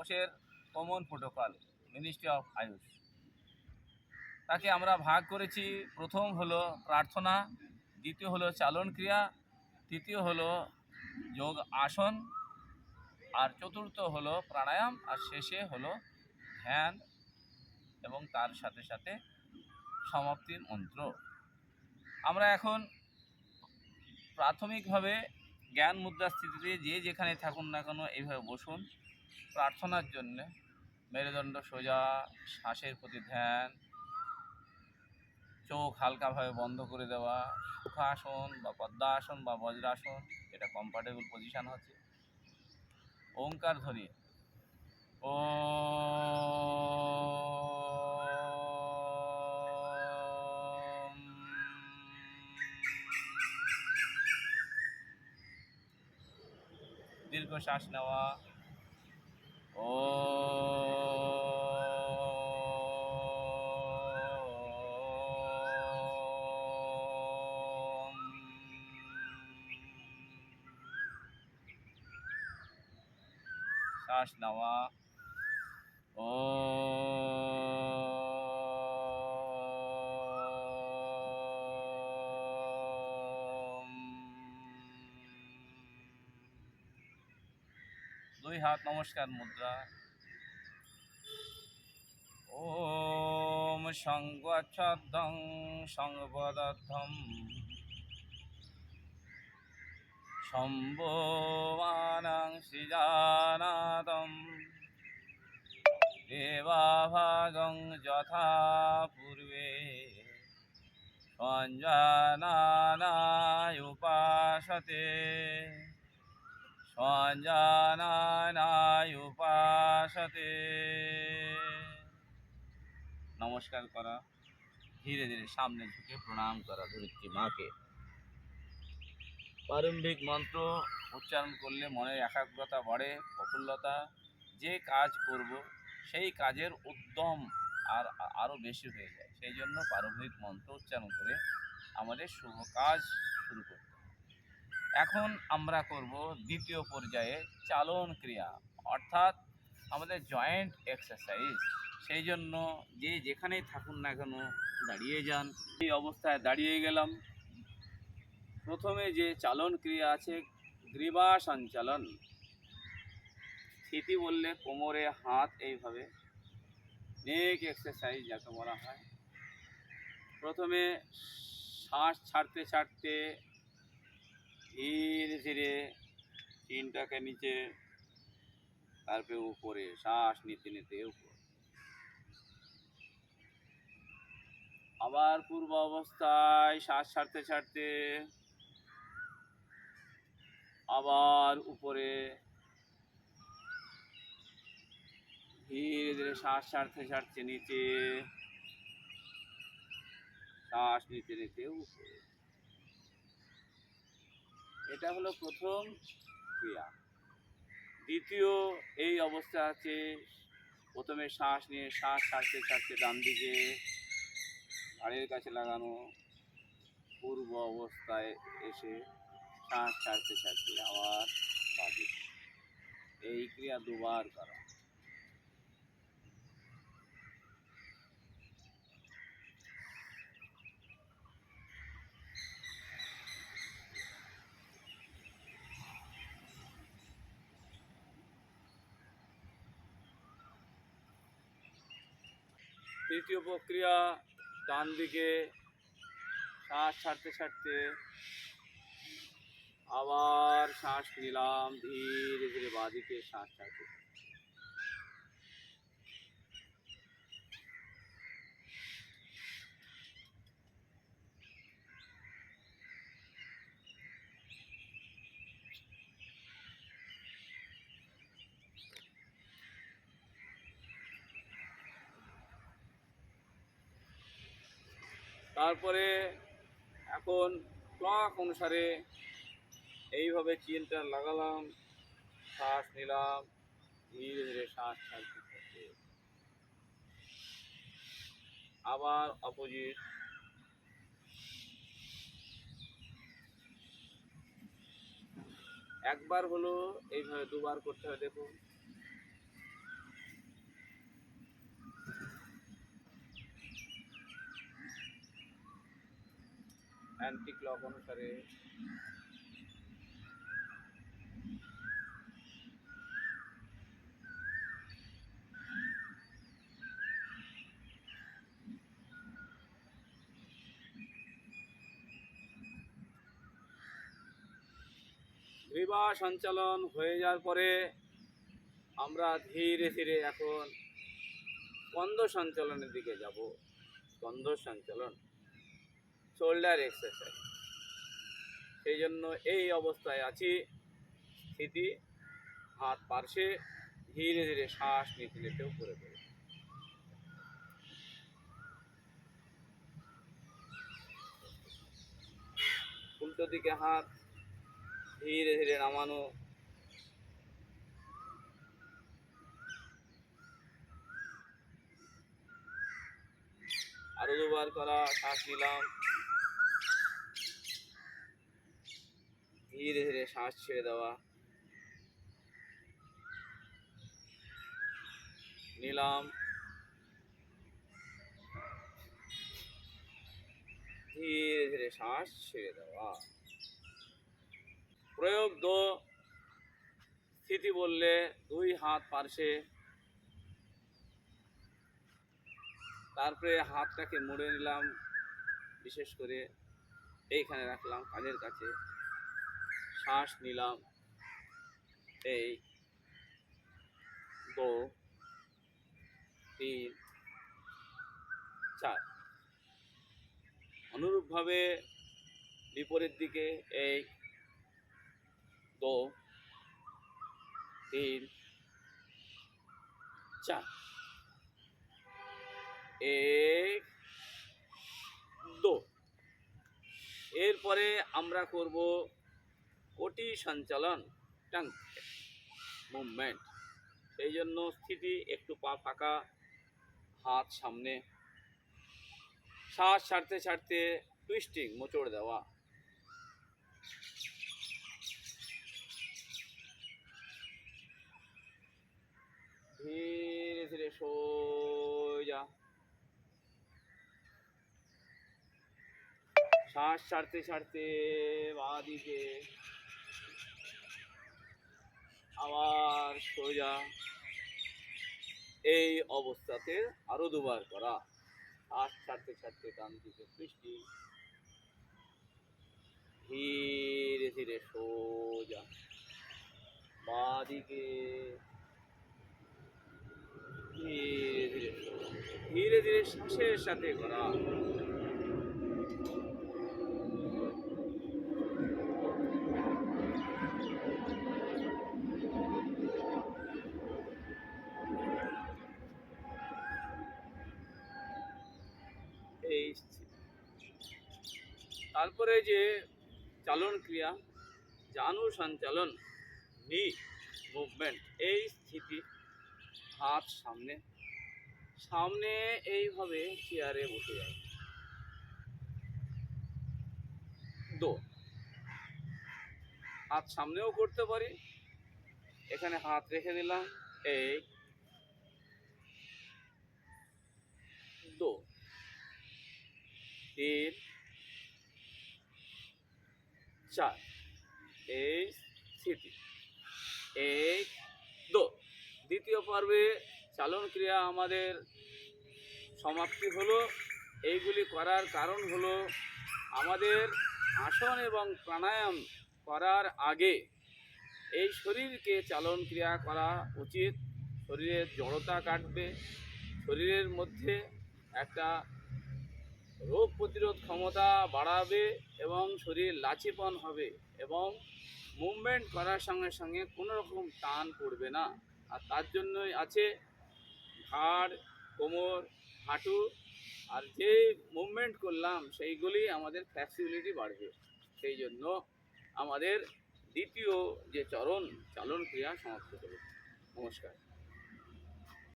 কোষের common protocol ministry of AYUSH তাকে আমরা ভাগ করেছি, প্রথম হলো প্রার্থনা, দ্বিতীয় হলো চালন ক্রিয়া, তৃতীয় হলো যোগ আসন, আর চতুর্থ হলো প্রাণায়াম, আর শেষে হলো ধ্যান এবং তার সাথে সাথে সমাপ্তির মন্ত্র। আমরা এখন প্রাথমিকভাবে জ্ঞান মুদ্রা স্থিতিতে যে যেখানে থাকুন না কেন, এইভাবে বসুন। প্রার্থনার জন্যে মেরুদণ্ড সোজা, শ্বাসের প্রতি ধ্যান, চোখ হালকাভাবে বন্ধ করে দেওয়া, সুখাসন বা পদ্মাসন বা বজ্রাসন এটা কমফর্টেবল পজিশন হচ্ছে। ওঙ্কার ধরি ও দীর্ঘ শ্বাস নেওয়া ও শ্বাস নেওয়া ও হাত নমস্কার মুদ্রা। ওম সংগচ্ছদং সংবদধ্বম সম্ভোমানং সৃজানাদম দেবাভাগং যথা পূর্বে। সঞ্জানানায় উপাসতে। সঞ্জানানায় উপাসতে নমস্কার করা। ধীরে ধীরে সামনে ঝুঁকে প্রণাম করা ধরিত্রী মাকে। প্রারম্ভিক মন্ত্র উচ্চারণ করলে মনের একাগ্রতা বাড়ে, প্রফুল্লতা। যে কাজ করব, সেই কাজের উদ্যম আর আরও বেশি হয়ে যায়। সেই জন্য প্রারম্ভিক মন্ত্র উচ্চারণ করে আমাদের শুভ কাজ শুরু হবে। এখন আমরা করব দ্বিতীয় পর্যায়ে চালন ক্রিয়া, অর্থাৎ আমাদের জয়েন্ট এক্সারসাইজ সেই জন্য যে যেখানেই থাকুন না কেন, দাঁড়িয়ে যান। এই অবস্থায় দাঁড়িয়ে গেলাম। প্রথমে যে চালন ক্রিয়া আছে, গ্রীবা সঞ্চালন। স্থিতি বললে কোমরে হাত এইভাবে। নেক এক্সারসাইজ যাকে বলা হয়। প্রথমে শ্বাস ছাড়তে ছাড়তে ধীরে ধীরে চিনটাকে নিচে, তারপরে উপরে, শ্বাস নিতে নিতে উপরে। আবার পূর্ব অবস্থায় শ্বাস ছাড়তে ছাড়তে আবার উপরে। ধীরে ধীরে শ্বাস ছাড়তে ছাড়তে নিচে, শ্বাস নিতে নিতে উপরে। এটা হলো প্রথম ক্রিয়া। দ্বিতীয় এই অবস্থা আছে, প্রথমে শ্বাস নিয়ে, শ্বাস ছাড়তে ছাড়তে ডান দিকে ঘাড়ের কাছে লাগানো, পূর্ব অবস্থায় এসে শ্বাস ছাড়তে ছাড়তে আবার বাঁদিকে এই ক্রিয়া দুবার করা। তৃতীয় প্রক্রিয়া ডান দিকে, শ্বাস ছাড়তে ছাড়তে আবার শ্বাস নিলাম, ধীরে ধীরে বাঁদিকে শ্বাস ছাড়তে। তারপরে এখন ক্লক অনুসারে এইভাবে চিনটা লাগালাম, শ্বাস নিলাম, ধীরে ধীরে শ্বাস ছাড়তে আবার অপোজিট একবার হলো এইভাবে দুবার করতে হয়, দেখুন। অ্যান্টি ক্লক অনুসারে। গ্রীবা সঞ্চালন হয়ে যাওয়ার পরে আমরা ধীরে ধীরে এখন স্কন্ধ সঞ্চালনের দিকে যাব। স্কন্ধ সঞ্চালন। শোল্ডার এক্সারসাইজ সেই জন্য এই অবস্থায় আছি। স্থিতি, হাত পার্শ্বে, ধীরে ধীরে শ্বাস নিতে নিতে উপরে পড়ে। উল্টো দিকে হাত, ধীরে ধীরে নামানো। আরও দুবার করা, শ্বাস নিলাম। ধীরে ধীরে শ্বাস ছেড়ে দেওয়া। নিলাম। ধীরে ধীরে শ্বাস ছেড়ে দেওয়া। প্রয়োগ দো। স্থিতি বললে দুই হাত পার্শ্বে। তারপরে হাতটাকে মুড়ে নিলাম, বিশেষ করে এইখানে রাখলাম কানের কাছে। শ্বাস নিলাম। এই। দো, তিন, চার। অনুরূপভাবে বিপরীত দিকে এই দো, তিন, চার। এক, দো। এরপরে আমরা করব কোটি সঞ্চালন মুভমেন্ট। সেই জন্য স্থিতি একটু পা ফাঁকা, হাত সামনে। শ্বাস ছাড়তে ছাড়তে টুইস্টিং, মোচড় দেওয়া। ধীরে ধীরে সোজা শ্বাস ছাড়তে ছাড়তে বাদিকে আবার সোজা এই অবস্থাতে আরও দুবার করা। আর ছাড়তে ছাড়তে ডান দিকে সৃষ্টি ধীরে ধীরে সোজা বাদিকে ধীরে ধীরে ধীরে ধীরে শ্বাসের সাথে করা। এই তারপরে যে চালন ক্রিয়া, জানু সঞ্চালন, নি মুভমেন্ট, এই স্থিতি হাত সামনে সামনে এইভাবে চেয়ারে বসে যায়। দো হাত সামনেও করতে পারি, এখানে হাত রেখে দিলাম, এই। দো তিন, চার। এই স্থিতি। এক দো। দ্বিতীয় পর্বে চালন ক্রিয়া আমাদের সমাপ্তি হলো। এইগুলি করার কারণ হলো আমাদের আসন এবং প্রাণায়াম করার আগে এই শরীরকে চালন ক্রিয়া করা উচিত। শরীরের জড়তা কাটবে। শরীরের মধ্যে একটা রোগ প্রতিরোধ ক্ষমতা বাড়াবে এবং শরীর লাচিপন হবে এবং মুভমেন্ট করার সঙ্গে সঙ্গে কোনো রকম টান পড়বে না। আর তার জন্যই আছে ঘাড়, কোমর, হাঁটু, আর যে মুভমেন্ট করলাম সেইগুলি আমাদের ফ্লেক্সিবিলিটি বাড়বে। সেই জন্য আমাদের দ্বিতীয় যে চরণ, চালন ক্রিয়া সমাপ্ত হলো নমস্কার।